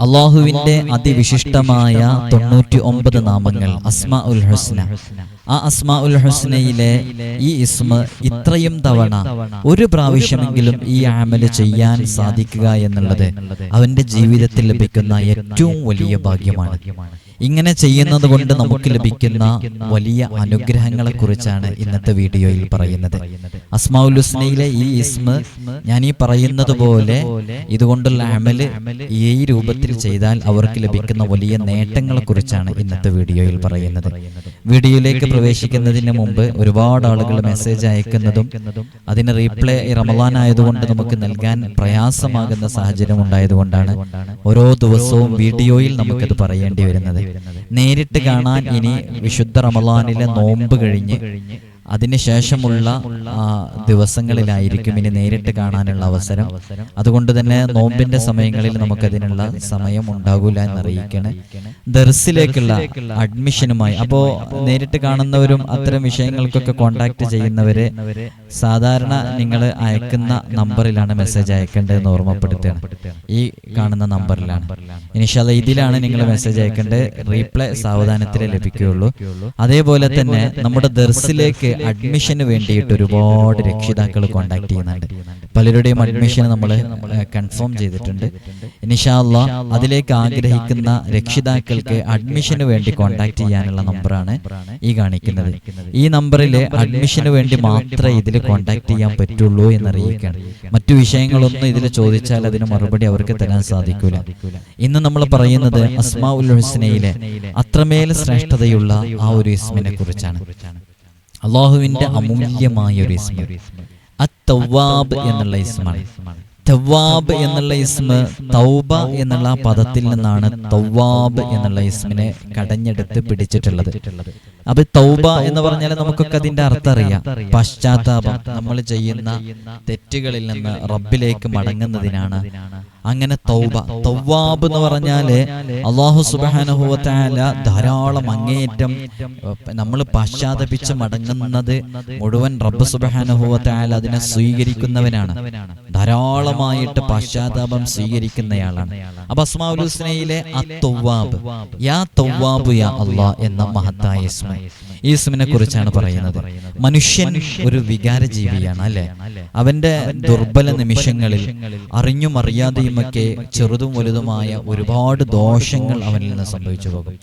അള്ളാഹുവിന്റെ അതിവിശിഷ്ടമായ തൊണ്ണൂറ്റി ഒമ്പത് നാമങ്ങൾ അസ്മാ ഉൽ ഹുസ്ന. ആ അസ്മാ ഉൽ ഹുസ്നയിലെ ഈ ഇസ്മ ഇത്രയും തവണ ഒരു പ്രാവശ്യമെങ്കിലും ഈ ആമൽ ചെയ്യാൻ സാധിക്കുക എന്നുള്ളത് അവന്റെ ജീവിതത്തിൽ ലഭിക്കുന്ന ഏറ്റവും വലിയ ഭാഗ്യമാണ്. ഇങ്ങനെ ചെയ്യുന്നത് കൊണ്ട് നമുക്ക് ലഭിക്കുന്ന വലിയ അനുഗ്രഹങ്ങളെ കുറിച്ചാണ് ഇന്നത്തെ വീഡിയോയിൽ പറയുന്നത്. അസ്മാഉൽ ഹുസ്നയിലെ ഈ ഇസ്മ ഞാൻ ഈ പറയുന്നത് പോലെ ഇതുകൊണ്ടുള്ള അമൽ ഈ രൂപത്തിൽ ചെയ്താൽ അവർക്ക് ലഭിക്കുന്ന വലിയ നേട്ടങ്ങളെ കുറിച്ചാണ് ഇന്നത്തെ വീഡിയോയിൽ പറയുന്നത്. വീഡിയോയിലേക്ക് പ്രവേശിക്കുന്നതിന് മുമ്പ് ഒരുപാട് ആളുകൾ മെസ്സേജ് അയക്കുന്നതും അതിന് റീപ്ലൈ റമദാൻ ആയതുകൊണ്ട് നമുക്ക് നൽകാൻ പ്രയാസമാകുന്ന സാഹചര്യം ഉണ്ടായതുകൊണ്ടാണ് ഓരോ ദിവസവും വീഡിയോയിൽ നമുക്കത് പറയേണ്ടി വരുന്നത്. നേരിട്ട് കാണാൻ ഇനി വിശുദ്ധ റമലാനിലെ നോമ്പ് കഴിഞ്ഞ് അതിനുശേഷമുള്ള ദിവസങ്ങളിലായിരിക്കും ഇനി നേരിട്ട് കാണാനുള്ള അവസരം. അതുകൊണ്ട് തന്നെ നോമ്പിന്റെ സമയങ്ങളിൽ നമുക്കതിനുള്ള സമയം ഉണ്ടാകൂല എന്നറിയിക്കണേ. ദർസിലേക്കുള്ള അഡ്മിഷനുമായി അപ്പോ നേരിട്ട് കാണുന്നവരും അത്തരം വിഷയങ്ങൾക്കൊക്കെ കോണ്ടാക്ട് ചെയ്യുന്നവരെ സാധാരണ നിങ്ങൾ അയക്കുന്ന നമ്പറിലാണ് മെസ്സേജ് അയക്കേണ്ടതെന്ന് ഓർമ്മപ്പെടുത്തുകയാണ്. ഈ കാണുന്ന നമ്പറിലാണ്. ഇനിഷാല ഇതിലാണ് നിങ്ങൾ മെസ്സേജ് അയക്കേണ്ടത്. റീപ്ലൈ സാവധാനത്തിലേ ലഭിക്കുകയുള്ളൂ. അതേപോലെ തന്നെ നമ്മുടെ ദർസിലേക്ക് അഡ്മിഷന് വേണ്ടിയിട്ട് ഒരുപാട് രക്ഷിതാക്കൾ കോണ്ടാക്ട് ചെയ്യുന്നുണ്ട്. പലരുടെയും അഡ്മിഷൻ നമ്മൾ കൺഫേം ചെയ്തിട്ടുണ്ട്. ഇനിഷാല്ല അതിലേക്ക് ആഗ്രഹിക്കുന്ന രക്ഷിതാക്കൾക്ക് അഡ്മിഷന് വേണ്ടി കോണ്ടാക്ട് ചെയ്യാനുള്ള നമ്പറാണ് ഈ കാണിക്കുന്നത്. ഈ നമ്പറിൽ അഡ്മിഷന് വേണ്ടി മാത്രം ഇതിൽ കോണ്ടാക്ട് ചെയ്യാൻ പറ്റുള്ളൂ എന്നറിയിക്കണം മറ്റു വിഷയങ്ങളൊന്നും ഇതിൽ ചോദിച്ചാൽ അതിന് മറുപടി അവർക്ക് തരാൻ സാധിക്കില്ല ഇന്ന് നമ്മൾ പറയുന്നത് അസ്മാ ഉൽ ഹുസ്നയിലെ അത്രമേൽ ശ്രേഷ്ഠതയുള്ള ആ ഒരു ഇസ്മിനെ കുറിച്ചാണ്. അള്ളാഹുവിന്റെ അമൂല്യമായ ഒരു ഇസ്മ. അത്തവാബ് എന്നുള്ള ഇസ്മാണ്. തവാബ് എന്നുള്ള ഇസ്മ തൗബ എന്നുള്ള പദത്തിൽ നിന്നാണ് തവാബ് എന്നുള്ള ഇസ്മിനെ കടഞ്ഞെടുത്ത് പിടിച്ചിട്ടുള്ളത്. അപ്പൊ തൗബ എന്ന് പറഞ്ഞാൽ നമുക്കൊക്കെ അതിന്റെ അർത്ഥം അറിയാം. പശ്ചാത്താപം. നമ്മൾ ചെയ്യുന്ന തെറ്റുകളിൽ നിന്ന് റബ്ബിലേക്ക് മടങ്ങുന്നതിനാണ് അങ്ങനെ തൗബ. തൗവാബ് എന്ന് പറഞ്ഞാൽ അള്ളാഹു സുബാനുഭവത്തായ ധാരാളം അങ്ങേയറ്റം നമ്മൾ പശ്ചാത്തപിച്ച് മടങ്ങുന്നത് മുഴുവൻ റബ്ബ് സുബാനുഭവത്തായ അതിനെ സ്വീകരിക്കുന്നവനാണ്. ധാരാളമായിട്ട് പശ്ചാത്താപം സ്വീകരിക്കുന്നയാളാണ്. അപ്പൊ അസ്മാഉൽ ഹുസ്നയിലെ തൗവാബ് യാ തൗവാബ് യാ അള്ളാ എന്ന മഹത്തായ ഇസ്മിനെ കുറിച്ചാണ് പറയുന്നത്. മനുഷ്യൻ ഒരു വികാര ജീവിയാണ് അല്ലെ? അവന്റെ ദുർബല നിമിഷങ്ങളിൽ അറിഞ്ഞും അറിയാതെയുമൊക്കെ ചെറുതും വലുതുമായ ഒരുപാട് ദോഷങ്ങൾ അവനിൽ നിന്ന് സംഭവിച്ചു പോകും.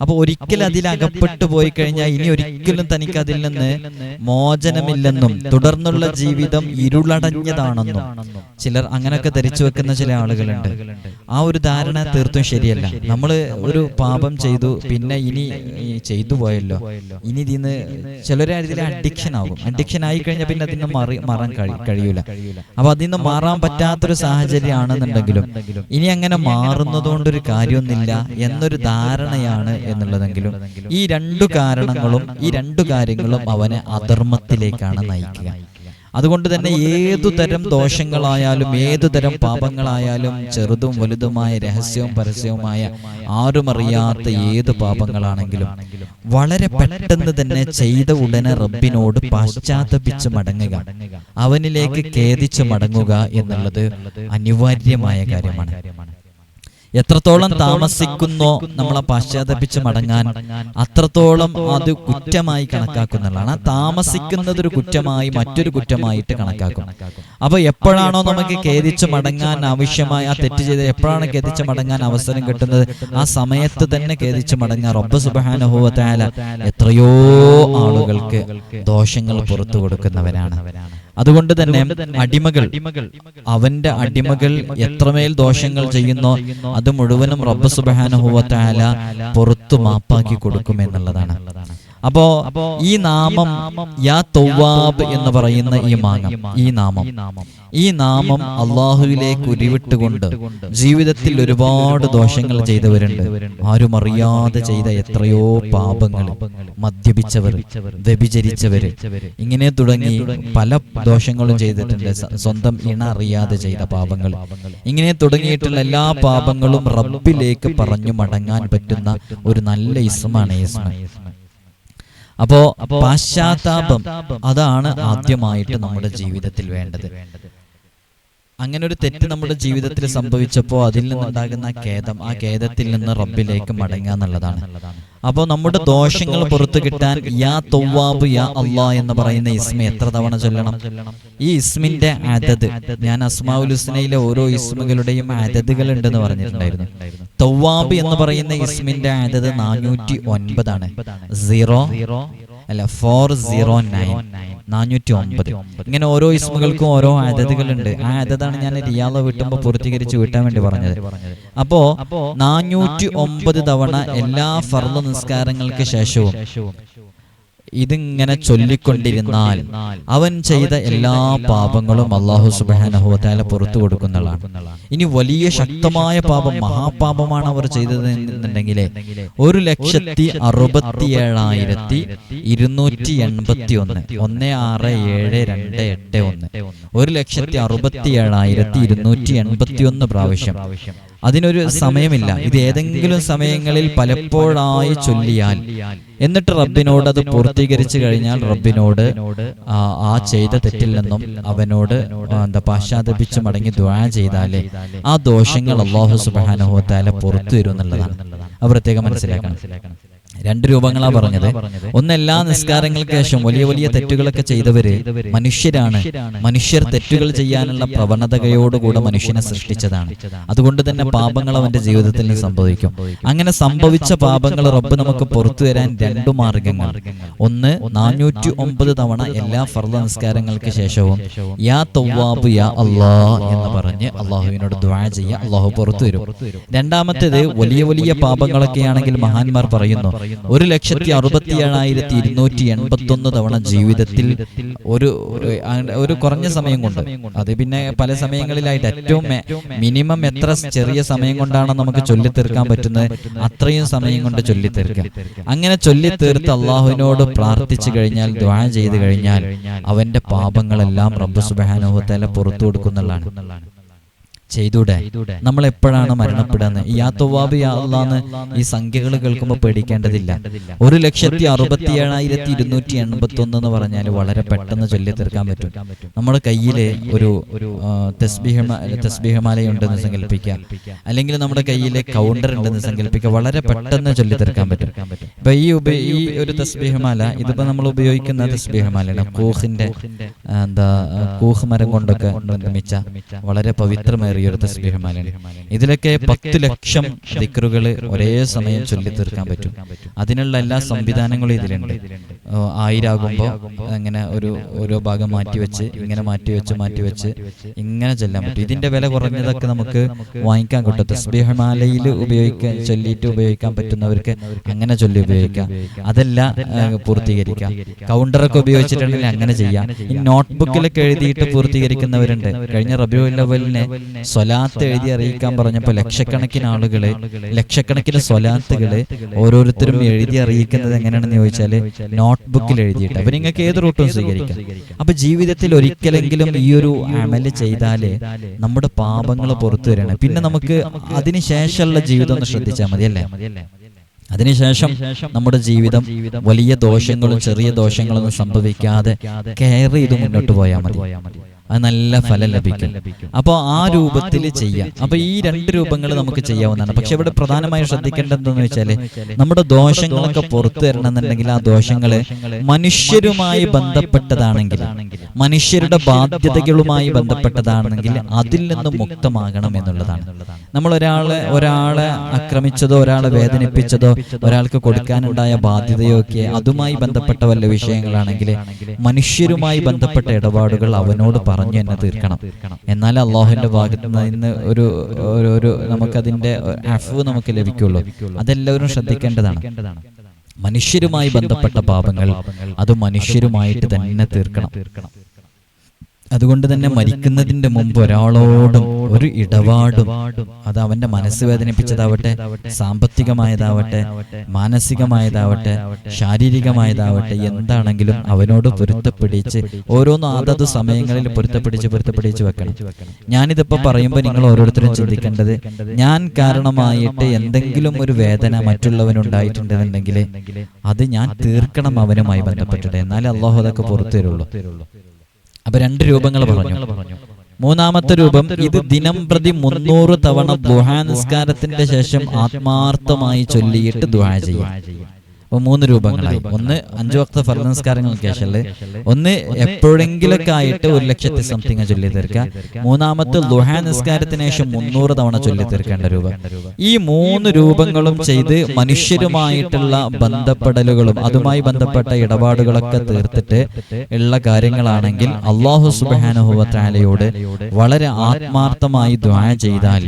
അപ്പൊ ഒരിക്കൽ അതിൽ അകപ്പെട്ടു പോയി കഴിഞ്ഞാൽ ഇനി ഒരിക്കലും തനിക്ക് അതിൽ നിന്ന് മോചനമില്ലെന്നും തുടർന്നുള്ള ജീവിതം ഇരുളടഞ്ഞതാണെന്നും ചിലർ അങ്ങനെയൊക്കെ ധരിച്ചു വെക്കുന്ന ചില ആളുകളുണ്ട്. ആ ഒരു ധാരണ തീർത്തും ശരിയല്ല. നമ്മൾ ഒരു പാപം ചെയ്തു പിന്നെ ഇനി ചെയ്തു പോയല്ലോ. ഇനി ഇതിന്ന് ചിലരെ അതിൽ അഡിക്ഷൻ ആകും അഡിക്ഷൻ ആയി കഴിഞ്ഞാൽ പിന്നെ അതിന് മാറി മാറാൻ കഴി- കഴിയൂല. അപ്പൊ അതിൽ മാറാൻ പറ്റാത്തൊരു സാഹചര്യമാണെന്നുണ്ടെങ്കിലും ഇനി അങ്ങനെ മാറുന്നതുകൊണ്ടൊരു കാര്യമൊന്നുമില്ല എന്നൊരു ധാരണയാണ് എന്നുള്ളതെങ്കിലും ഈ രണ്ടു കാരണങ്ങളും ഈ രണ്ടു കാര്യങ്ങളും അവനെ അധർമ്മത്തിലേക്കാണ് നയിക്കുക. അതുകൊണ്ട് തന്നെ ഏതു തരം ദോഷങ്ങളായാലും ഏതു തരം പാപങ്ങളായാലും ചെറുതും വലുതുമായ രഹസ്യവും പരസ്യവുമായ ആരുമറിയാത്ത ഏതു പാപങ്ങളാണെങ്കിലും വളരെ പെട്ടെന്ന് തന്നെ ചെയ്ത ഉടനെ റബ്ബിനോട് പാശ്ചാത്തപിച്ച് മടങ്ങുക. അവനിലേക്ക് ഖേദിച്ച് മടങ്ങുക എന്നുള്ളത് അനിവാര്യമായ കാര്യമാണ്. എത്രത്തോളം താമസിക്കുന്നോ നമ്മളെ പാശ്ചാത്തപിച്ച് മടങ്ങാൻ അത്രത്തോളം അത് കുറ്റമായി കണക്കാക്കുന്നതാണ്. ആ താമസിക്കുന്നത് ഒരു കുറ്റമായി മറ്റൊരു കുറ്റമായിട്ട് കണക്കാക്കും. അപ്പൊ എപ്പോഴാണോ നമുക്ക് ഖേദിച്ച് മടങ്ങാൻ ആവശ്യമായ ആ തെറ്റ് ചെയ്ത് എപ്പോഴാണ് ഖേദിച്ച് മടങ്ങാൻ അവസരം കിട്ടുന്നത്? ആ സമയത്ത് തന്നെ ഖേദിച്ച് മടങ്ങാൻ റബ്ബ് സുബാനുഭവത്തായാല എത്രയോ ആളുകൾക്ക് ദോഷങ്ങൾ പുറത്തു കൊടുക്കുന്നവരാണ്. അതുകൊണ്ട് തന്നെ അടിമകൾ അവന്റെ അടിമകൾ എത്രമേൽ ദോഷങ്ങൾ ചെയ്യുന്നോ അത് മുഴുവനും റബ്ബ് സുബാനുഭവത്തായാല പുറത്തു മാപ്പാക്കി കൊടുക്കും എന്നുള്ളതാണ്. അപ്പോ ഈ നാമം യാ തൗവാബ് എന്ന് പറയുന്ന ഈ മാങ്ങം. ഈ നാമം. ഈ നാമം അള്ളാഹുവിലേക്ക് ഉരുവിട്ടുകൊണ്ട് ജീവിതത്തിൽ ഒരുപാട് ദോഷങ്ങൾ ചെയ്തവരുണ്ട്. ആരും അറിയാതെ ചെയ്ത എത്രയോ പാപങ്ങൾ മദ്യപിച്ചവർ വ്യഭിചരിച്ചവര്. ഇങ്ങനെ തുടങ്ങി പല ദോഷങ്ങളും ചെയ്തിട്ടുണ്ട്. സ്വന്തം ഇണ അറിയാതെ ചെയ്ത പാപങ്ങൾ ഇങ്ങനെ തുടങ്ങിയിട്ടുള്ള എല്ലാ പാപങ്ങളും റബ്ബിലേക്ക് പറഞ്ഞു മടങ്ങാൻ പറ്റുന്ന ഒരു നല്ല ഇസ്മാണ് ഇസ്മ അപ്പോ പാശ്ചാത്താപം അതാണ് ആദ്യമായിട്ട് നമ്മുടെ ജീവിതത്തിൽ വേണ്ടത്. അങ്ങനെ ഒരു തെറ്റ് നമ്മുടെ ജീവിതത്തിൽ സംഭവിച്ചപ്പോൾ അതിൽ നിന്നുണ്ടാകുന്ന ഖേദം ആ ഖേദത്തിൽ നിന്ന് റബ്ബിലേക്ക് മടങ്ങുക എന്നുള്ളതാണ്. അപ്പോൾ നമ്മുടെ ദോഷങ്ങൾ പുറത്തു കിട്ടാൻ യാ തൊവ്വാബ് യാ അള്ളാ എന്ന് പറയുന്ന ഇസ്മ എത്ര തവണ ചൊല്ലണം? ഈ ഇസ്മിന്റെ അതത് ഞാൻ അസ്മാഉൽ ഹുസ്നയിലെ ഓരോ ഇസ്മുകളുടെയും അതതുകൾ ഉണ്ടെന്ന് പറഞ്ഞിട്ടുണ്ടായിരുന്നു. തൊവ്വാബ് എന്ന് പറയുന്ന ഇസ്മിന്റെ അതത് നാനൂറ്റി ഒൻപതാണ്. സീറോ. അല്ല ഫോർ സീറോ നയൻ നാനൂറ്റി ഒമ്പത് ഇങ്ങനെ ഓരോ ഇസ്മുകൾക്കും ഓരോ അതതുകളുണ്ട് ആ അതതാണ് ഞാൻ റിയാല വിട്ടുമ്പോൾ പൂർത്തീകരിച്ച് വിട്ടാൻ വേണ്ടി പറഞ്ഞത്. അപ്പോ നാനൂറ്റി ഒമ്പത് തവണ എല്ലാ ഫർദ നിസ്കാരങ്ങൾക്ക് ശേഷവും ഇതിങ്ങനെ ചൊല്ലിക്കൊണ്ടിരുന്നാൽ അവൻ ചെയ്ത എല്ലാ പാപങ്ങളും അള്ളാഹു സുബാനഹുവത്താല പുറത്തു കൊടുക്കുന്നതാണ്. ഇനി വലിയ ശക്തമായ പാപം മഹാപാപമാണ് അവർ ചെയ്തത് എന്നുണ്ടെങ്കിൽ ഒരു ലക്ഷത്തി അറുപത്തി ഏഴായിരത്തി ഇരുന്നൂറ്റി എൺപത്തി ഒന്ന് ഒന്ന് ആറ് ഏഴ് രണ്ട് എട്ട് ഒന്ന്. ഒരു ലക്ഷത്തി അറുപത്തി ഏഴായിരത്തി ഇരുന്നൂറ്റി എൺപത്തി ഒന്ന് പ്രാവശ്യം. അതിനൊരു സമയമില്ല. ഇത് ഏതെങ്കിലും സമയങ്ങളിൽ പലപ്പോഴായി ചൊല്ലിയാൽ. എന്നിട്ട് റബ്ബിനോട് അത് പൂർത്തീകരിച്ചു കഴിഞ്ഞാൽ റബ്ബിനോട് ആ ചെയ്ത തെറ്റിൽ നിന്നും അവനോട് എന്താ പാശ്ചാത്തപിച്ച് മടങ്ങി ദ്വാ ചെയ്താലേ ആ ദോഷങ്ങൾ അള്ളാഹു സുബാനുഹോത്താല പുറത്തു വരും എന്നുള്ളതാണ് അത് പ്രത്യേകം മനസ്സിലാക്കണം. രണ്ട് രൂപങ്ങളാ പറഞ്ഞത്. ഒന്ന് എല്ലാ നിസ്കാരങ്ങൾക്ക് ശേഷം വലിയ വലിയ തെറ്റുകളൊക്കെ ചെയ്തവര് മനുഷ്യരാണ്. മനുഷ്യർ തെറ്റുകൾ ചെയ്യാനുള്ള പ്രവണതയോടുകൂടെ മനുഷ്യനെ സൃഷ്ടിച്ചതാണ്. അതുകൊണ്ട് തന്നെ പാപങ്ങൾ അവന്റെ ജീവിതത്തിൽ നിന്ന് സംഭവിക്കും. അങ്ങനെ സംഭവിച്ച പാപങ്ങൾ റബ്ബ് നമുക്ക് പുറത്തു വരാൻ രണ്ടു മാർഗങ്ങൾ. ഒന്ന് നാനൂറ്റി ഒമ്പത് തവണ എല്ലാ ഫർദ നിസ്കാരങ്ങൾക്ക് ശേഷവും യാ തൗവാബ് യാ അള്ളാ എന്ന് പറഞ്ഞ് അള്ളാഹുവിനോട് ദ്വാ ചെയ്യുക. അള്ളാഹു പുറത്തു വരും. രണ്ടാമത്തേത് വലിയ വലിയ പാപങ്ങളൊക്കെയാണെങ്കിൽ മഹാന്മാർ പറയുന്നു. ഒരു ലക്ഷത്തി അറുപത്തി ഏഴായിരത്തി ഇരുന്നൂറ്റി എൺപത്തി ഒന്ന് തവണ ജീവിതത്തിൽ ഒരു ഒരു കുറഞ്ഞ സമയം കൊണ്ട്. അത് പിന്നെ പല സമയങ്ങളിലായിട്ട് ഏറ്റവും മിനിമം എത്ര ചെറിയ സമയം കൊണ്ടാണ് നമുക്ക് ചൊല്ലി തീർക്കാൻ പറ്റുന്നത്? അത്രയും സമയം കൊണ്ട് തീർക്കാം അങ്ങനെ ചൊല്ലി തീർത്ത് അള്ളാഹുവിനോട് പ്രാർത്ഥിച്ചു കഴിഞ്ഞാൽ ദ്വാ ചെയ്തു കഴിഞ്ഞാൽ അവന്റെ പാപങ്ങളെല്ലാം റബ്ബ് സുബാനുഭവത്തല പുറത്തു കൊടുക്കുന്നുള്ളതാണ് ചെയ്തൂടെ? നമ്മൾ എപ്പോഴാണ് മരണപ്പെടുന്നത്? ഈ യാത്തോവാബ് യാന്ന് ഈ സംഖ്യകൾ കേൾക്കുമ്പോൾ പേടിക്കേണ്ടതില്ല. ഒരു ലക്ഷത്തി അറുപത്തി ഏഴായിരത്തി ഇരുന്നൂറ്റി എൺപത്തി ഒന്ന് എന്ന് പറഞ്ഞാൽ വളരെ പെട്ടെന്ന് ചൊല്ലി തീർക്കാൻ പറ്റും. നമ്മുടെ കയ്യിൽ ഒരു ആ, ഉണ്ടെന്ന് സങ്കല്പിക്കുക അല്ലെങ്കിൽ നമ്മുടെ കയ്യിൽ കൗണ്ടർ ഉണ്ടെന്ന് സങ്കല്പിക്കുക വളരെ പെട്ടെന്ന് ചൊല്ലി തീർക്കാൻ പറ്റും. ഇപ്പൊ ഈ ഉപ ഈ ഒരു തസ്ബീഹമാല ഇതിപ്പോ നമ്മൾ ഉപയോഗിക്കുന്ന തസ്ബീഹമാലയാണ്. കൂഹിന്റെ എന്താ കൂഹ് മരം കൊണ്ടൊക്കെ നിർമ്മിച്ച വളരെ പവിത്രമേറിയ ഒരു തസ്ബീഹമാലയാണ്. ഇതിലൊക്കെ പത്ത് ലക്ഷം ദിക്റുകൾ ഒരേ സമയം ചൊല്ലി തീർക്കാൻ പറ്റും. അതിനുള്ള എല്ലാ സംവിധാനങ്ങളും ഇതിലുണ്ട്. ആയിരാകുമ്പോൾ അങ്ങനെ ഒരു ഓരോ ഭാഗം മാറ്റി വെച്ച് ഇങ്ങനെ മാറ്റി വെച്ച് മാറ്റി വെച്ച് ഇങ്ങനെ ചെല്ലാൻ പറ്റും. ഇതിന്റെ വില കുറഞ്ഞതൊക്കെ നമുക്ക് വാങ്ങിക്കാൻ കിട്ടും. തസ്ബീഹമാലയിൽ ഉപയോഗിക്കാൻ ചൊല്ലിയിട്ട് ഉപയോഗിക്കാൻ പറ്റുന്നവർക്ക് അങ്ങനെ ചൊല്ലി ഉപയോഗിക്കാം. അതല്ല പൂർത്തീകരിക്കാം. കൗണ്ടറൊക്കെ ഉപയോഗിച്ചിട്ടുണ്ടെങ്കിൽ അങ്ങനെ ചെയ്യാം ഈ നോട്ട്ബുക്കിലൊക്കെ എഴുതിയിട്ട് പൂർത്തീകരിക്കുന്നവരുണ്ട്. കഴിഞ്ഞ റബിയു ലവലിനെ സ്വലാത്ത് എഴുതി അറിയിക്കാൻ പറഞ്ഞപ്പോൾ ലക്ഷക്കണക്കിന് ആളുകൾ ലക്ഷക്കണക്കിന് സ്വലാത്തുകൾ ഓരോരുത്തരും എഴുതി അറിയിക്കുന്നത് എങ്ങനെയാണെന്ന് ചോദിച്ചാൽ നോട്ട്ബുക്കിൽ എഴുതിയിട്ട് അപ്പൊ നിങ്ങൾക്ക് ഏത് റൂട്ടും സ്വീകരിക്കാം? അപ്പൊ ജീവിതത്തിൽ ഒരിക്കലെങ്കിലും ഈ ഒരു അമൽ ചെയ്താൽ നമ്മുടെ പാപങ്ങൾ പുറത്തു വരണം. പിന്നെ നമുക്ക് അതിനുശേഷമുള്ള ജീവിതം ഒന്ന് ശ്രദ്ധിച്ചാൽ മതി അല്ലേ അതിനുശേഷം നമ്മുടെ ജീവിതം വലിയ ദോഷങ്ങളും ചെറിയ ദോഷങ്ങളൊന്നും സംഭവിക്കാതെ കെയർ ചെയ്ത് മുന്നോട്ട് പോയാൽ മതി. അത് നല്ല ഫലം ലഭിക്കും. അപ്പോൾ ആ രൂപത്തിൽ ചെയ്യാം. അപ്പോൾ ഈ രണ്ട് രൂപങ്ങൾ നമുക്ക് ചെയ്യാവുന്നതാണ്. പക്ഷെ ഇവിടെ പ്രധാനമായും ശ്രദ്ധിക്കേണ്ടത് എന്താണെന്ന് വെച്ചാൽ നമ്മുടെ ദോഷങ്ങളൊക്കെ പുറത്തു വരണമെന്നുണ്ടെങ്കിൽ ആ ദോഷങ്ങൾ മനുഷ്യരുമായി ബന്ധപ്പെട്ടതാണെങ്കിൽ മനുഷ്യരുടെ ബാധ്യതകളുമായി ബന്ധപ്പെട്ടതാണെങ്കിൽ അതിൽ നിന്ന് മുക്തമാകണം എന്നുള്ളതാണ്. നമ്മൾ ഒരാളെ ഒരാളെ ആക്രമിച്ചതോ ഒരാളെ വേദനിപ്പിച്ചതോ ഒരാൾക്ക് കൊടുക്കാനുണ്ടായ ബാധ്യതയോ ഒക്കെ അതുമായി ബന്ധപ്പെട്ട വല്ല വിഷയങ്ങളാണെങ്കിൽ മനുഷ്യരുമായി ബന്ധപ്പെട്ട ഇടപാടുകൾ അവനോട് പറഞ്ഞു തന്നെ തീർക്കണം. എന്നാൽ അള്ളാഹുവിന്റെ ഭാഗത്ത് നിന്ന് ഒരു ഒരു- നമുക്കതിന്റെ അഫ് നമുക്ക് ലഭിക്കുള്ളൂ. അതെല്ലാവരും ശ്രദ്ധിക്കേണ്ടതാണ്. മനുഷ്യരുമായി ബന്ധപ്പെട്ട പാപങ്ങൾ അത് മനുഷ്യരുമായിട്ട് തന്നെ തീർക്കണം. അതുകൊണ്ട് തന്നെ മരിക്കുന്നതിന്റെ മുമ്പ് ഒരാളോടും ഒരു ഇടപാടും അത് അവന്റെ മനസ്സ് വേദനിപ്പിച്ചതാവട്ടെ സാമ്പത്തികമായതാവട്ടെ മാനസികമായതാവട്ടെ ശാരീരികമായതാവട്ടെ എന്താണെങ്കിലും അവനോട് പൊരുത്തപ്പിടിച്ച് ഓരോന്നും അതത് സമയങ്ങളിൽ പൊരുത്തപ്പിടിച്ച് പൊരുത്തപ്പിടിച്ച് വെക്കണം. ഞാനിതിപ്പോ പറയുമ്പോൾ നിങ്ങൾ ഓരോരുത്തരും ചിന്തിക്കേണ്ടത് ഞാൻ കാരണമായിട്ട് എന്തെങ്കിലും ഒരു വേദന മറ്റുള്ളവനുണ്ടായിട്ടുണ്ടെന്നുണ്ടെങ്കിൽ അത് ഞാൻ തീർക്കണം അവനുമായി ബന്ധപ്പെട്ടിട്ട്. എന്നാലേ അള്ളാഹു അതൊക്കെ പുറത്തു തരുള്ളൂ അപ്പൊ രണ്ട് രൂപങ്ങൾ പറഞ്ഞു. മൂന്നാമത്തെ രൂപം ഇത് ദിനം പ്രതി മുന്നൂറ് തവണ ദുഹാ നിസ്കാരത്തിന്റെ ശേഷം ആത്മാർത്ഥമായി ചൊല്ലിയിട്ട് ദുഹാ ചെയ്യും. മൂന്ന് രൂപങ്ങളായി. ഒന്ന് അഞ്ച് വക്ത ഫർദ് നിസ്കാരങ്ങൾക്ക് ശേഷമുള്ള ഒന്ന് എപ്പോഴെങ്കിലൊക്കെ ആയിട്ട് ഒരു ലക്ഷത്തി സംതിങ് ചൊല്ലി തീർക്കുക മൂന്നാമത്തെ ലുഹാ നിസ്കാരത്തിന് ശേഷം മുന്നൂറ് തവണ ചൊല്ലി തീർക്കേണ്ട രൂപം. ഈ മൂന്ന് രൂപങ്ങളും ചെയ്ത് മനുഷ്യരുമായിട്ടുള്ള ബന്ധപ്പെടലുകളും അതുമായി ബന്ധപ്പെട്ട ഇടപാടുകളൊക്കെ തീർത്തിട്ട് ഉള്ള കാര്യങ്ങളാണെങ്കിൽ അള്ളാഹു സുബാനുഭവത്താലയോട് വളരെ ആത്മാർത്ഥമായി ദ്വാ ചെയ്താൽ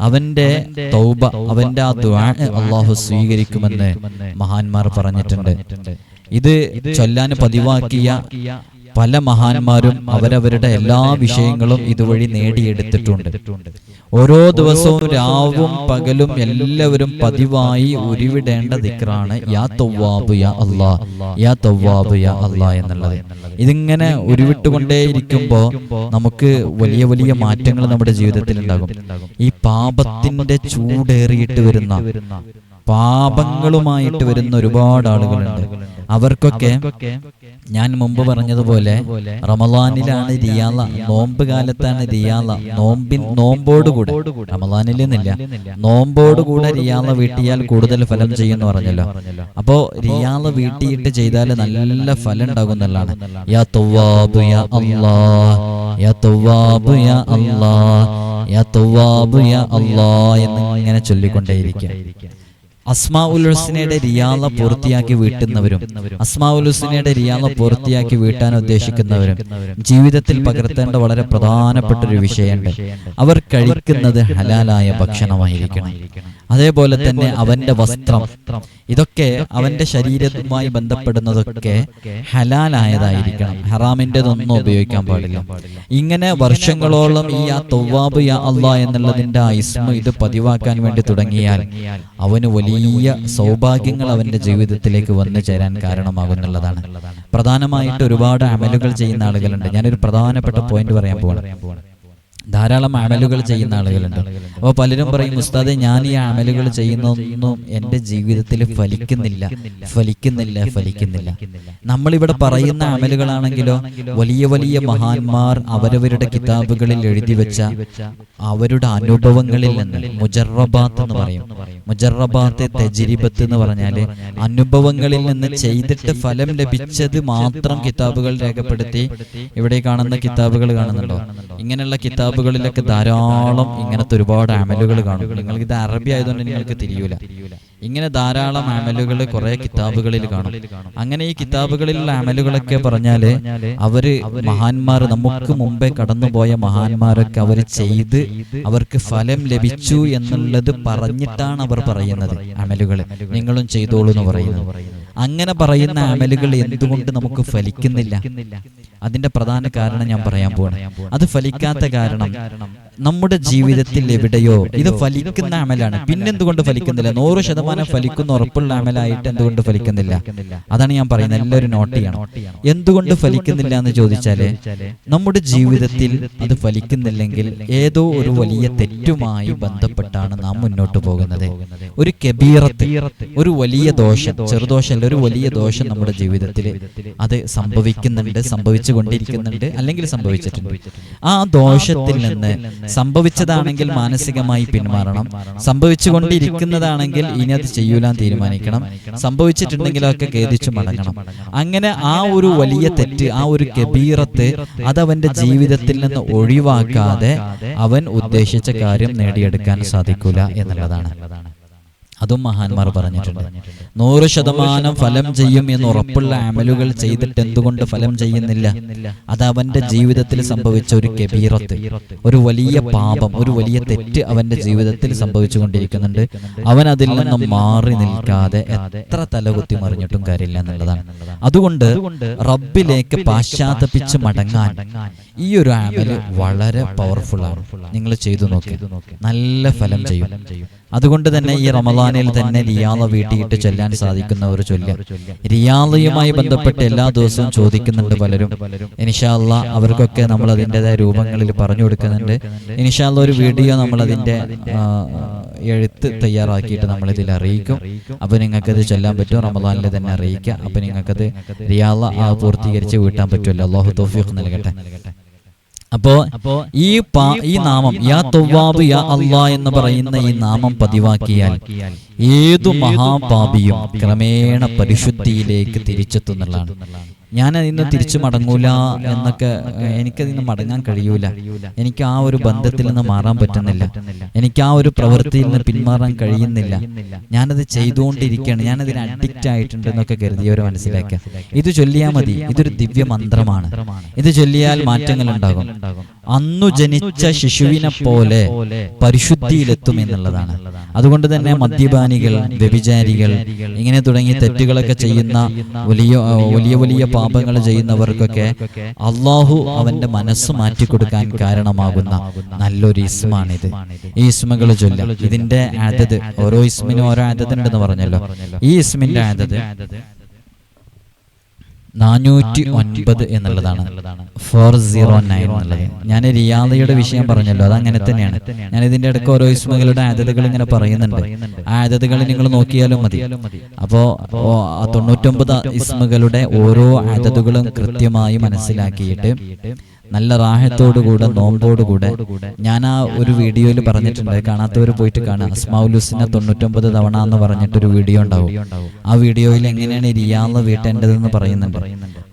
അവന്റെ തൗബ അവന്റെ ആ ദ്വാ അള്ളാഹു സ്വീകരിക്കുമെന്ന് മഹാന്മാർ പറഞ്ഞിട്ടുണ്ട്. ഇത് ചൊല്ലാൻ പതിവാക്കിയ പല മഹാന്മാരും അവരവരുടെ എല്ലാ വിഷയങ്ങളും ഇതുവഴി നേടിയെടുത്തിട്ടുണ്ട്. ഓരോ ദിവസവും രാവും പകലും എല്ലാവരും പതിവായി ഉരുവിടേണ്ട ദിക്റാണ് യാ തവ്വാബ് യാ അല്ലാ യാ തവ്വാബ് യാ അല്ലാ എന്നുള്ളത്. ഇതിങ്ങനെ ഉരുവിട്ടുകൊണ്ടേയിരിക്കുമ്പോൾ നമുക്ക് വലിയ വലിയ മാറ്റങ്ങൾ നമ്മുടെ ജീവിതത്തിൽ ഉണ്ടാകും ഈ പാപത്തിന്റെ ചൂടേറിയിട്ട് വരുന്ന പാപങ്ങളുമായിട്ട് വരുന്ന ഒരുപാട് ആളുകളുണ്ട്. അവർക്കൊക്കെ ഞാൻ മുമ്പ് പറഞ്ഞതുപോലെ റമലാനിലാണ് റിയാല നോമ്പ് കാലത്താണ് റിയാല നോമ്പിൻ നോമ്പോടുകൂടെ. റമലാനിൽ നിന്നില്ല നോമ്പോടുകൂടെ റിയാല വീട്ടിയാൽ കൂടുതൽ ഫലം ചെയ്യുമെന്ന് പറഞ്ഞല്ലോ. അപ്പോ റിയാല വീട്ടിയിട്ട് ചെയ്താൽ നല്ല ഫലം ഉണ്ടാകും എന്നുള്ളതാണ്. യാ തവ്വാബ് യാ അല്ലാ. യാ തവ്വാബ് യാ അല്ലാ. യാ തവ്വാബ് യാ അല്ലാ എന്ന് ഇങ്ങനെ ചൊല്ലിക്കൊണ്ടേയിരിക്കുക അസ്മാ ഉൽ ഹുസ്നയുടെ റിയാള പൂർത്തിയാക്കി വീട്ടുന്നവരും അസ്മാഉൽ ഹുസ്നയുടെ റിയാള പൂർത്തിയാക്കി വീട്ടാൻ ഉദ്ദേശിക്കുന്നവരും ജീവിതത്തിൽ പകർത്തേണ്ട വളരെ പ്രധാനപ്പെട്ട ഒരു വിഷയമുണ്ട്. അവർ കഴിക്കുന്നത് ഹലാലായ ഭക്ഷണമായിരിക്കണം. അതേപോലെ തന്നെ അവന്റെ വസ്ത്രം. ഇതൊക്കെ അവന്റെ ശരീരവുമായി ബന്ധപ്പെടുന്നതൊക്കെ ഹലാലായതായിരിക്കണം. ഹറാമിന്റെതൊന്നും ഉപയോഗിക്കാൻ പാടില്ല. ഇങ്ങനെ വർഷങ്ങളോളം ഈ ആ തൊവ്വാബ് യാ അള്ളാ എന്നുള്ളതിന്റെ ആ ഇസ്മ ഇത് പതിവാക്കാൻ വേണ്ടി തുടങ്ങിയാൽ അവന് വലിയ സൗഭാഗ്യങ്ങൾ അവന്റെ ജീവിതത്തിലേക്ക് വന്നു ചേരാൻ കാരണമാകുന്നുള്ളതാണ്. പ്രധാനമായിട്ട് ഒരുപാട് അമലുകൾ ചെയ്യുന്ന ആളുകളുണ്ട്. ഞാനൊരു പ്രധാനപ്പെട്ട പോയിന്റ് പറയാൻ പോവാണ്. ധാരാളം അമലുകൾ ചെയ്യുന്ന ആളുകളുണ്ട്. അപ്പോൾ പലരും പറയും ഉസ്താദെ ഞാൻ ഈ അമലുകൾ ചെയ്യുന്നൊന്നും എന്റെ ജീവിതത്തിൽ ഫലിക്കുന്നില്ല ഫലിക്കുന്നില്ല ഫലിക്കുന്നില്ല നമ്മളിവിടെ പറയുന്ന അമലുകളാണെങ്കിലോ വലിയ വലിയ മഹാന്മാർ അവരവരുടെ കിതാബുകളിൽ എഴുതി വെച്ച അവരുടെ അനുഭവങ്ങളിൽ നിന്ന് മുജറബാത്ത് എന്ന് പറയും. മുജറബാത്ത് തെജിരിബത്ത് എന്ന് പറഞ്ഞാൽ അനുഭവങ്ങളിൽ നിന്ന് ചെയ്തിട്ട് ഫലം ലഭിച്ചത് മാത്രം കിതാബുകൾ രേഖപ്പെടുത്തി ഇവിടെ കാണുന്ന കിതാബുകൾ കാണുന്നുണ്ടോ? ഇങ്ങനെയുള്ള കിതാബുകളിലൊക്കെ ധാരാളം ഇങ്ങനത്തെ ഒരുപാട് അമലുകൾ കാണും. നിങ്ങൾക്ക് ഇത് അറബി ആയതുകൊണ്ട് നിങ്ങൾക്ക് തിരിയൂല. ഇങ്ങനെ ധാരാളം അമലുകൾ കുറെ കിതാബുകളിൽ കാണും. അങ്ങനെ ഈ കിതാബുകളിലുള്ള അമലുകളൊക്കെ പറഞ്ഞാൽ അവർ മഹാന്മാർ നമുക്ക് മുമ്പേ കടന്നുപോയ മഹാന്മാരൊക്കെ അവർ ചെയ്ത് അവർക്ക് ഫലം ലഭിച്ചു എന്നുള്ളത് പറഞ്ഞിട്ടാണ് അവർ പറയുന്നത് അമലുകൾ നിങ്ങളും ചെയ്തോളൂ എന്ന് പറയുന്നത്. അങ്ങനെ പറയുന്ന അമലുകൾ എന്തുകൊണ്ട് നമുക്ക് ഫലിക്കുന്നില്ല? അതിന്റെ പ്രധാന കാരണം ഞാൻ പറയാൻ പോവാണ്. അത് ഫലിക്കാത്ത കാരണം നമ്മുടെ ജീവിതത്തിൽ എവിടെയോ ഇത് ഫലിക്കുന്ന അമലാണ്. പിന്നെന്തുകൊണ്ട് ഫലിക്കുന്നില്ല? നൂറ് ശതമാനം ഫലിക്കുന്ന ഉറപ്പുള്ള അമലായിട്ട് എന്തുകൊണ്ട് ഫലിക്കുന്നില്ല? അതാണ് ഞാൻ പറയുന്നത്. എല്ലാവരും നോട്ട് ചെയ്യണം. എന്തുകൊണ്ട് ഫലിക്കുന്നില്ല എന്ന് ചോദിച്ചാൽ നമ്മുടെ ജീവിതത്തിൽ അത് ഫലിക്കുന്നില്ലെങ്കിൽ ഏതോ ഒരു വലിയ തെറ്റുമായി ബന്ധപ്പെട്ടാണ് നാം മുന്നോട്ട് പോകുന്നത്. ഒരു കബീറത്ത് ഒരു വലിയ ദോഷം ചെറുദോഷമല്ല ഒരു വലിയ ദോഷം നമ്മുടെ ജീവിതത്തിൽ അത് സംഭവിക്കുന്നുണ്ട് സംഭവിച്ചു കൊണ്ടിരിക്കുന്നുണ്ട് അല്ലെങ്കിൽ സംഭവിച്ചിട്ടുണ്ട്. ആ ദോഷത്തിൽ നിന്ന് സംഭവിച്ചതാണെങ്കിൽ മാനസികമായി പിന്മാറണം. സംഭവിച്ചു കൊണ്ടിരിക്കുന്നതാണെങ്കിൽ ഇനി അത് ചെയ്യൂലാൻ തീരുമാനിക്കണം. സംഭവിച്ചിട്ടുണ്ടെങ്കിലൊക്കെ ഖേദിച്ചു മടങ്ങണം. അങ്ങനെ ആ ഒരു വലിയ തെറ്റ് ആ ഒരു കബീറത്ത് അതവന്റെ ജീവിതത്തിൽ നിന്ന് ഒഴിവാക്കാതെ അവൻ ഉദ്ദേശിച്ച കാര്യം നേടിയെടുക്കാൻ സാധിക്കൂല എന്നുള്ളതാണ്. അതും മഹാന്മാർ പറഞ്ഞിട്ടുണ്ട്. നൂറ് ശതമാനം ഫലം ചെയ്യും എന്ന് ഉറപ്പുള്ള അമലുകൾ ചെയ്തിട്ട് എന്തുകൊണ്ട് ഫലം ചെയ്യുന്നില്ല? അത് അവന്റെ ജീവിതത്തിൽ സംഭവിച്ച ഒരു കബീറത്ത്. ഒരു വലിയ പാപം ഒരു വലിയ തെറ്റ് അവന്റെ ജീവിതത്തിൽ സംഭവിച്ചുകൊണ്ടിരിക്കുന്നുണ്ട്. അവൻ അതിൽ നിന്നും മാറി നിൽക്കാതെ എത്ര തലകുത്തി മറിഞ്ഞിട്ടും കാര്യമില്ല എന്നുള്ളതാണ്. അതുകൊണ്ട് റബ്ബിലേക്ക് പാശ്ചാത്തപിച്ച് മടങ്ങാൻ ഈ ഒരു ആമൽ വളരെ പവർഫുൾ ആണ്. നിങ്ങൾ ചെയ്തു നോക്കി. നല്ല ഫലം ചെയ്യും. അതുകൊണ്ട് തന്നെ ഈ റമദാനിൽ തന്നെ റിയാള വീട്ടിയിട്ട് ചൊല്ലാൻ സാധിക്കുന്ന ഒരു ചൊല്ല്. റിയാളയുമായി ബന്ധപ്പെട്ട് എല്ലാ ദിവസവും ചോദിക്കുന്നുണ്ട് പലരും. ഇനിഷാല്ല അവർക്കൊക്കെ നമ്മൾ അതിന്റെതായ രൂപങ്ങളിൽ പറഞ്ഞു കൊടുക്കുന്നുണ്ട്. ഇനിഷാല്ല ഒരു വീഡിയോ നമ്മൾ അതിന്റെ എഴുത്ത് തയ്യാറാക്കിയിട്ട് നമ്മൾ ഇതിൽ അറിയിക്കും. അപ്പോൾ നിങ്ങൾക്കത് ചൊല്ലാൻ പറ്റും റമദാനിൽ തന്നെ അറിയിക്കാം അപ്പോൾ നിങ്ങൾക്കത് റിയാള ആ പൂർത്തീകരിച്ച് വീട്ടാൻ പറ്റുമല്ലോ അള്ളാഹു തോഫീഖ് നൽകട്ടെ. അപ്പോ ഈ പാ- ഈ നാമം യാ തൊവ്വാബ് യാ അള്ളാ എന്ന് പറയുന്ന ഈ നാമം പതിവാക്കിയാൽ ഏതു മഹാപാപിയും ക്രമേണ പരിശുദ്ധിയിലേക്ക് തിരിച്ചെത്തുന്നുള്ളതാണ്. ഞാൻ അതിന്ന് തിരിച്ചു മടങ്ങൂല എന്നൊക്കെ എനിക്കതിൽ എനിക്കതിന്ന് മടങ്ങാൻ കഴിയൂല. എനിക്ക് ആ ഒരു ബന്ധത്തിൽ നിന്ന് മാറാൻ പറ്റുന്നില്ല. എനിക്ക് ആ ഒരു പ്രവൃത്തിയിൽ നിന്ന് പിന്മാറാൻ കഴിയുന്നില്ല. ഞാനത് ചെയ്തുകൊണ്ടിരിക്കുകയാണ്. ഞാൻ ഞാനതിന് അഡിക്റ്റ് ആയിട്ടുണ്ട് എന്നൊക്കെ കരുതിയവരെ മനസ്സിലാക്കുക. ഇത് ചൊല്ലിയാൽ മതി. ഇതൊരു ദിവ്യ മന്ത്രമാണ്. ഇത് ചൊല്ലിയാൽ മാറ്റങ്ങൾ ഉണ്ടാകും. അന്നു ജനിച്ച ശിശുവിനെ പോലെ പരിശുദ്ധിയിലെത്തും എന്നുള്ളതാണ്. അതുകൊണ്ട് തന്നെ മദ്യപാനികൾ വ്യഭിചാരികൾ ഇങ്ങനെ തുടങ്ങിയ തെറ്റുകളൊക്കെ ചെയ്യുന്ന വലിയ വലിയ വലിയ പാപങ്ങൾ ചെയ്യുന്നവർക്കൊക്കെ അള്ളാഹു അവന്റെ മനസ്സ് മാറ്റിക്കൊടുക്കാൻ കാരണമാകുന്ന നല്ലൊരു ഇസ്മാണിത് ഈ ഇസ്മകൾ ചൊല്ല. ഇതിന്റെ ആദത് ഓരോ ഇസ്മിനും ഓരോ ആദത് ഉണ്ടെന്ന് പറഞ്ഞല്ലോ. ഈ ഇസ്മിന്റെ ആദത് നാനൂറ്റി ഒൻപത് എന്നുള്ളതാണ്. ഫോർ സീറോ നയൻ എന്നുള്ളത്. ഞാൻ റിയാദയുടെ വിഷയം പറഞ്ഞല്ലോ അത് അങ്ങനെ തന്നെയാണ്. ഞാൻ ഇതിന്റെ ഇടയ്ക്ക് ഓരോ ഇസ്മകളുടെ ആദ്യതകൾ ഇങ്ങനെ പറയുന്നുണ്ട്. ആ ആദ്യതകൾ നിങ്ങൾ നോക്കിയാലും മതി. അപ്പോ ആ തൊണ്ണൂറ്റൊമ്പത് ഇസ്മകളുടെ ഓരോ ആദ്യതകളും കൃത്യമായി മനസ്സിലാക്കിയിട്ട് നല്ല റാഹത്തോടുകൂടെ നോമ്പോടുകൂടെ ഞാൻ ആ ഒരു വീഡിയോയിൽ പറഞ്ഞിട്ടുണ്ട്. കാണാത്തവർ പോയിട്ട് കാണാം. അസ്മാഉലുസിനെ തൊണ്ണൂറ്റൊമ്പത് തവണ എന്ന് പറഞ്ഞിട്ടൊരു വീഡിയോ ഉണ്ടാവും. ആ വീഡിയോയിൽ എങ്ങനെയാണ് റിയാള വീട്ടേണ്ടതെന്ന് പറയുന്നുണ്ട്.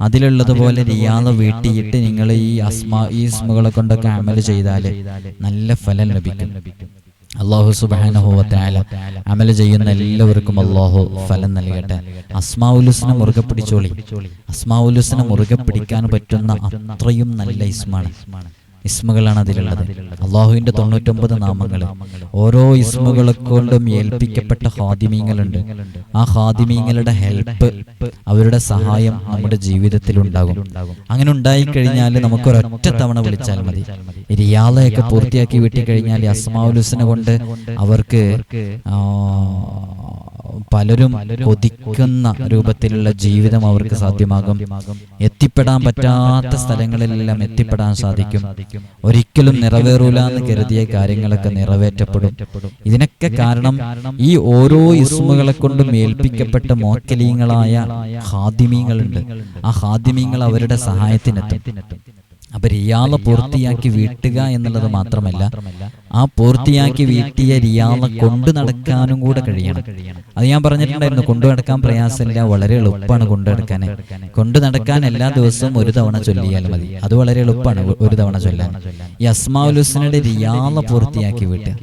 അതിലുള്ളതുപോലെ റിയാന്ന് വീട്ടിയിട്ട് നിങ്ങൾ ഈ അസ്മാ ഈ ഇസ്മുകളെ കൊണ്ടൊക്കെ അമൽ ചെയ്താൽ നല്ല ഫലം ലഭിക്കും. അള്ളാഹു സുബാനഹുല അമൽ ചെയ്യുന്ന എല്ലാവർക്കും അള്ളാഹു ഫലം നൽകട്ടെ. അസ്മാഉലുസിനെ മുറുകെ പിടിച്ചോളി. അസ്മാഉലുസിനെ മുറുകെ പിടിക്കാൻ പറ്റുന്ന അത്രയും നല്ല ഇസ്മാണ്. ഇസ്മുകളാണ് അതിലുള്ളത്. അള്ളാഹുവിന്റെ തൊണ്ണൂറ്റൊമ്പത് നാമങ്ങൾ ഓരോ ഇസ്മുകളെ കൊണ്ടും ഏൽപ്പിക്കപ്പെട്ട ഹാദിമീങ്ങളുണ്ട് ആ ഹാദിമീങ്ങളുടെ ഹെൽപ്പ് അവരുടെ സഹായം നമ്മുടെ ജീവിതത്തിൽ ഉണ്ടാകും അങ്ങനെ ഉണ്ടായി കഴിഞ്ഞാൽ നമുക്ക് ഒരൊറ്റ തവണ വിളിച്ചാൽ മതി. റിയാലയൊക്കെ പൂർത്തിയാക്കി വിട്ടിക്കഴിഞ്ഞാൽ കഴിഞ്ഞാൽ അസ്മാഉലുസിനെ കൊണ്ട് അവർക്ക് പലരും കൊതിക്കുന്ന രൂപത്തിലുള്ള ജീവിതം അവർക്ക് സാധ്യമാകും. എത്തിപ്പെടാൻ പറ്റാത്ത സ്ഥലങ്ങളിലെല്ലാം എത്തിപ്പെടാൻ സാധിക്കും. ഒരിക്കലും നിറവേറൂല എന്ന് കരുതിയ കാര്യങ്ങളൊക്കെ നിറവേറ്റപ്പെടും. ഇതിനൊക്കെ കാരണം ഈ ഓരോ ഇസ്മുകളെ കൊണ്ടും ഏൽപ്പിക്കപ്പെട്ട മോക്കലീങ്ങളായ ഹാദിമീങ്ങളുണ്ട്. ആ ഹാദിമീങ്ങൾ അവരുടെ സഹായത്തിനെത്തും. അപ്പൊ റിയാള പൂർത്തിയാക്കി വീട്ടുക എന്നുള്ളത് മാത്രമല്ല ആ പൂർത്തിയാക്കി വീട്ടിയ റിയാള കൊണ്ടു നടക്കാനും കൂടെ കഴിയണം. അത് ഞാൻ പറഞ്ഞിട്ടുണ്ടായിരുന്നു കൊണ്ടു നടക്കാൻ പ്രയാസമില്ല വളരെ എളുപ്പമാണ് കൊണ്ടു നടക്കാൻ കൊണ്ടു നടക്കാൻ എല്ലാ ദിവസവും ഒരു തവണ ചൊല്ലിയാൽ മതി. അത് വളരെ എളുപ്പമാണ് ഒരു തവണ ചൊല്ലാൻ. ഈ ഹുസ്നയുടെ റിയാള പൂർത്തിയാക്കി വീട്ടുക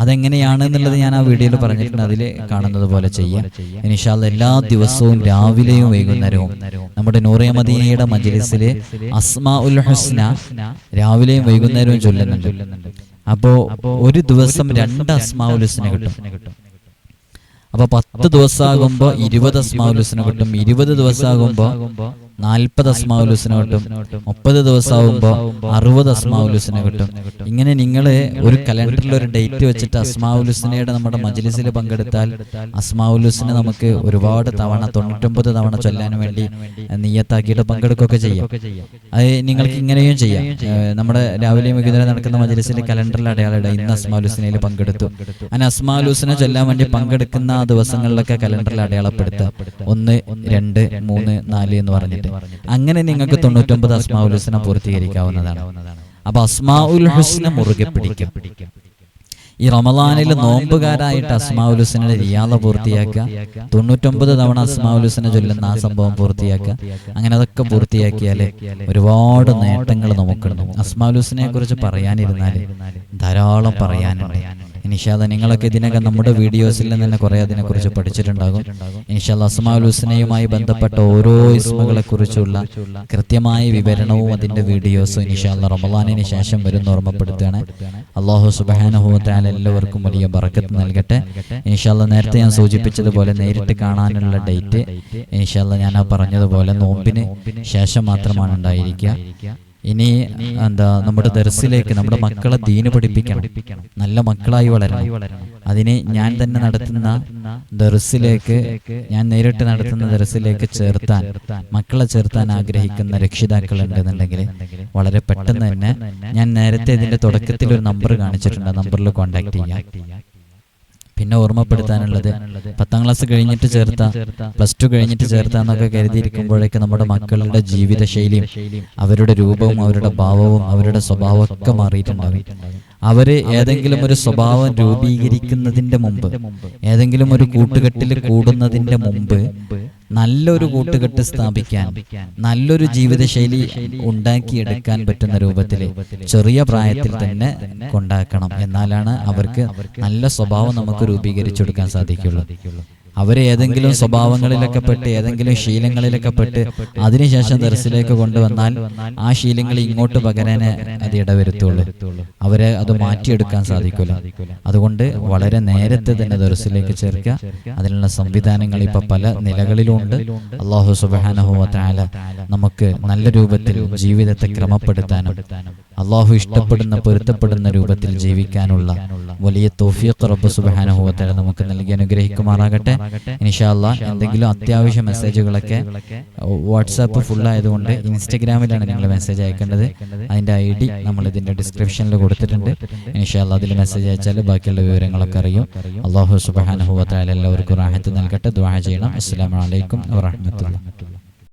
അതെങ്ങനെയാണ് എന്നുള്ളത് ഞാൻ ആ വീഡിയോയിൽ പറഞ്ഞിട്ടുണ്ട്. അതിൽ കാണുന്നത് പോലെ ചെയ്യാം. ഇനിഷാൽ എല്ലാ ദിവസവും രാവിലെയും വൈകുന്നേരവും നമ്മുടെ നൂറിയ മദീനയുടെ മജ്ലിസിൽ അസ്മാ ഉൽ ഹുസ്ന രാവിലെയും വൈകുന്നേരവും ചൊല്ലുന്നുണ്ട്. അപ്പോ ഒരു ദിവസം രണ്ട് അസ്മാ ഉൽ ഹുസ്ന കിട്ടും. അപ്പൊ പത്ത് ദിവസമാകുമ്പോ ഇരുപത് അസ്മാ ഉൽ ഹുസ്ന കിട്ടും. ഇരുപത് ദിവസമാകുമ്പോ നാൽപ്പത് അസ്മാവുലൂസിനെ കിട്ടും. മുപ്പത് ദിവസമാകുമ്പോൾ അറുപത് അസ്മാവുലൂസിനെ കിട്ടും. ഇങ്ങനെ നിങ്ങൾ ഒരു കലണ്ടറിൽ ഒരു ഡേറ്റ് വെച്ചിട്ട് അസ്മാവുലുസിനയുടെ നമ്മുടെ മജ്ലിസിൽ പങ്കെടുത്താൽ അസ്മാവുലുസിനെ നമുക്ക് ഒരുപാട് തവണ തൊണ്ണൂറ്റൊമ്പത് തവണ ചൊല്ലാൻ വേണ്ടി നീയത്താക്കിയിട്ട് പങ്കെടുക്കുകയൊക്കെ ചെയ്യാം. അത് നിങ്ങൾക്ക് ഇങ്ങനെയും ചെയ്യാം. നമ്മുടെ രാവിലെ വൈകുന്നേരം നടക്കുന്ന മജ്ലിസിലെ കലണ്ടറിൽ അടയാളിടുക ഇന്ന് അസ്മാലുസിനയിൽ പങ്കെടുത്തു. അങ്ങനെ അസ്മാലുസിനെ ചൊല്ലാൻ വേണ്ടി പങ്കെടുക്കുന്ന ആ ദിവസങ്ങളിലൊക്കെ കലണ്ടറിൽ അടയാളപ്പെടുത്തുക. ഒന്ന് രണ്ട് മൂന്ന് നാല് എന്ന് പറഞ്ഞിട്ട് അങ്ങനെ നിങ്ങൾക്ക് തൊണ്ണൂറ്റൊമ്പത് അസ്മാഉൽ പൂർത്തീകരിക്കാവുന്നതാണ്. അപ്പൊ അസ്മാഉൽ ഹുസ്ന മുറുകെ പിടിക്കും. ഈ റമലാനിൽ നോമ്പുകാരായിട്ട് അസ്മാഉലുസിനെ റിയാദ പൂർത്തിയാക്കുക. തൊണ്ണൂറ്റൊമ്പത് തവണ അസ്മാഉലുസിനെ ചൊല്ലുന്ന ആ സംഭവം പൂർത്തിയാക്കുക. അങ്ങനെ അതൊക്കെ പൂർത്തിയാക്കിയാൽ ഒരുപാട് നേട്ടങ്ങൾ നമുക്കുണ്ട്. അസ്മാഉലുസിനെ കുറിച്ച് പറയാനിരുന്നാൽ ധാരാളം പറയാനുണ്ട്. ഇനിഷാദ നിങ്ങളൊക്കെ ഇതിനകം നമ്മുടെ വീഡിയോസിൽ നിന്ന് കുറെ അതിനെക്കുറിച്ച് പഠിച്ചിട്ടുണ്ടാകും. ഇൻഷാല്ല അസ്മാൽ ഹുസ്നയുമായി ബന്ധപ്പെട്ട ഓരോ ഇസ്മുകളെ കുറിച്ചുള്ള കൃത്യമായ വിവരണവും അതിന്റെ വീഡിയോസും ഇൻഷാല്ല റമലാനിന് ശേഷം വരുന്ന ഓർമ്മപ്പെടുത്തുകയാണ്. അള്ളാഹു സുബാനുഹൂത്താൽ എല്ലാവർക്കും വലിയ ബറക്കത്ത് നൽകട്ടെ. ഇൻഷാല്ല നേരത്തെ ഞാൻ സൂചിപ്പിച്ചതുപോലെ നേരിട്ട് കാണാനുള്ള ഡേറ്റ് ഇൻഷാല്ല ഞാൻ ആ പറഞ്ഞതുപോലെ നോമ്പിന് ശേഷം മാത്രമാണ് ഉണ്ടായിരിക്കുക. ഇനി എന്താ നമ്മുടെ ദർസിലേക്ക് നമ്മുടെ മക്കളെ ദീന് പഠിപ്പിക്കണം. നല്ല മക്കളായി വളരണം. അതിനെ ഞാൻ തന്നെ നടത്തുന്ന ദർസിലേക്ക് ഞാൻ നേരിട്ട് നടത്തുന്ന ദർസിലേക്ക് ചേർത്താൻ മക്കളെ ചേർത്താൻ ആഗ്രഹിക്കുന്ന രക്ഷിതാക്കൾ ഉണ്ടെന്നുണ്ടെങ്കിൽ വളരെ പെട്ടെന്ന് തന്നെ ഞാൻ നേരത്തെ ഇതിന്റെ തുടക്കത്തിൽ ഒരു നമ്പർ കാണിച്ചിട്ടുണ്ട്. ആ നമ്പറിൽ കോൺടാക്ട് ചെയ്യാം. പിന്നെ ഓർമ്മപ്പെടുത്താനുള്ളത് പത്താം ക്ലാസ് കഴിഞ്ഞിട്ട് ചേർത്ത പ്ലസ് ടു കഴിഞ്ഞിട്ട് ചേർത്ത എന്നൊക്കെ കരുതിയിരിക്കുമ്പോഴേക്ക് നമ്മുടെ മക്കളുടെ ജീവിതശൈലിയും അവരുടെ രൂപവും അവരുടെ ഭാവവും അവരുടെ സ്വഭാവവും ഒക്കെ മാറിയിട്ടുണ്ടാവും അവർ ഏതെങ്കിലും ഒരു സ്വഭാവം രൂപീകരിക്കുന്നതിന്റെ മുമ്പ് ഏതെങ്കിലും ഒരു കൂട്ടുകെട്ടിൽ കൂടുന്നതിന്റെ മുമ്പ് നല്ലൊരു കൂട്ടുകെട്ട് സ്ഥാപിക്കാൻ നല്ലൊരു ജീവിതശൈലി ഉണ്ടാക്കിയെടുക്കാൻ പറ്റുന്ന രൂപത്തിൽ ചെറിയ പ്രായത്തിൽ തന്നെ കൊണ്ടാക്കണം. എന്നാലാണ് അവർക്ക് നല്ല സ്വഭാവം നമുക്ക് രൂപീകരിച്ചെടുക്കാൻ സാധിക്കുള്ളൂ. അവരെ ഏതെങ്കിലും സ്വഭാവങ്ങളിലൊക്കെ പെട്ട് ഏതെങ്കിലും ശീലങ്ങളിലൊക്കെ പെട്ട് അതിനുശേഷം ദർസിലേക്ക് കൊണ്ടുവന്നാൽ ആ ശീലങ്ങൾ ഇങ്ങോട്ട് പകരാനെ അത് ഇടവരുത്തുള്ളൂ. അവരെ അത് മാറ്റിയെടുക്കാൻ സാധിക്കില്ല അതുകൊണ്ട് വളരെ നേരത്തെ തന്നെ ദർസിലേക്ക് ചേർക്കുക. അതിനുള്ള സംവിധാനങ്ങൾ ഇപ്പൊ പല നിലകളിലുണ്ട്. അള്ളാഹു സുബാനഹുല നമുക്ക് നല്ല രൂപത്തിൽ ജീവിതത്തെ ക്രമപ്പെടുത്താനും അള്ളാഹു ഇഷ്ടപ്പെടുന്ന പൊരുത്തപ്പെടുന്ന രൂപത്തിൽ ജീവിക്കാനുള്ള വലിയ തോഫിയത്ത് റബ്ബ് സുബാനുഭവത്തിൽ നമുക്ക് നൽകി അനുഗ്രഹിക്കുമാറാകട്ടെ. ഇൻഷാല്ല എന്തെങ്കിലും അത്യാവശ്യ മെസ്സേജുകളൊക്കെ വാട്സാപ്പ് ഫുൾ ആയതുകൊണ്ട് ഇൻസ്റ്റഗ്രാമിലാണ് നിങ്ങൾ മെസ്സേജ് അയക്കേണ്ടത്. അതിന്റെ ഐ ഡി നമ്മൾ ഇതിന്റെ ഡിസ്ക്രിപ്ഷനിൽ കൊടുത്തിട്ടുണ്ട്. ഇൻഷാല്ല അതിൽ മെസ്സേജ് അയച്ചാൽ ബാക്കിയുള്ള വിവരങ്ങളൊക്കെ അറിയും. അള്ളാഹു സുബാനുഭവത്തിൽ എല്ലാവർക്കും റാഹത്ത് നൽകട്ടെ. ദ്വാഹ ചെയ്യണം. അസ്സാം വലൈക്കും വാഹമത്തുള്ള